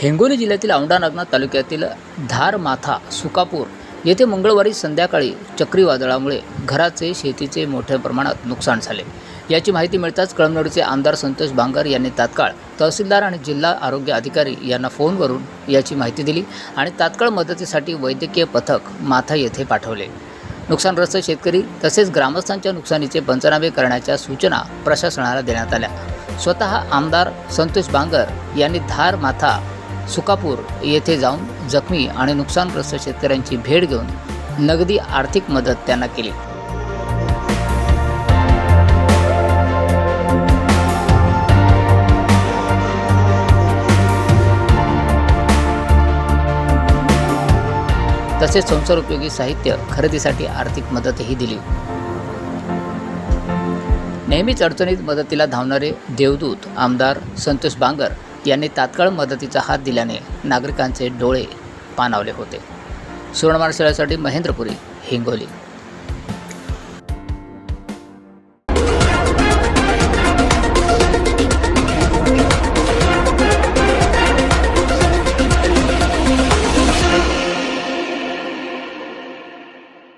हिंगोली जिल्ह्यातील औंढा नागनाथ तालुक्यातील धारमाथा सुकापूर येथे मंगळवारी संध्याकाळी चक्रीवादळामुळे घराचे शेतीचे मोठ्या प्रमाणात नुकसान झाले. याची माहिती मिळताच कळमनुरीचे आमदार संतोष बांगर यांनी तात्काळ तहसीलदार आणि जिल्हा आरोग्य अधिकारी यांना फोनवरून याची माहिती दिली आणि तात्काळ मदतीसाठी वैद्यकीय पथक माथा येथे पाठवले. नुकसानग्रस्त शेतकरी तसेच ग्रामस्थांच्या नुकसानीचे पंचनामे करण्याच्या सूचना प्रशासनाला देण्यात आल्या. स्वतः आमदार संतोष बांगर यांनी धार माथा सुकापूर येथे जाऊन जखमी आणि नुकसानग्रस्त शेतकऱ्यांची भेट घेऊन नगदी आर्थिक मदत त्यांना केली. तसेच संसारोपयोगी साहित्य खरेदीसाठी आर्थिक मदतही दिली. नेहमीच अडचणीत मदतीला धावणारे देवदूत आमदार संतोष बांगर यांनी तात्काळ मदतीचा हात दिल्याने नागरिकांचे डोळे पाणावले होते. सुवर्णमानशिळासाठी महेंद्रपुरी हिंगोली.